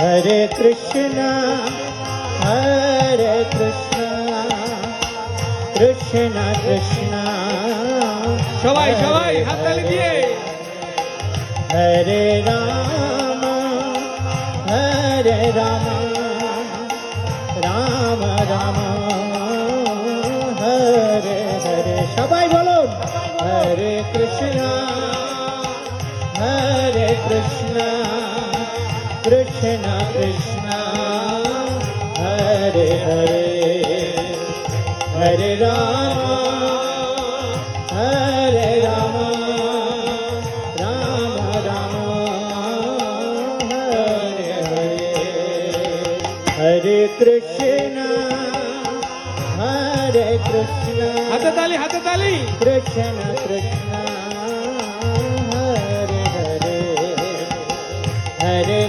হরে কৃষ্ণ হরে কৃষ্ণ কৃষ্ণ কৃষ্ণ। সবাই সবাই হাততালি দিয়ে। হরে রাম হরে রাম রাম রাম হরে হরে। সবাই বলুন হরে কৃষ্ণ হরে কৃষ্ণ। कृष्ण कृष्ण हरे हरे हरे राम हरे राम राम राम हरे हरे। हरे कृष्ण हरे कृष्ण। हाताली हाताली कृष्ण कृष्ण।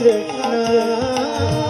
Krishna.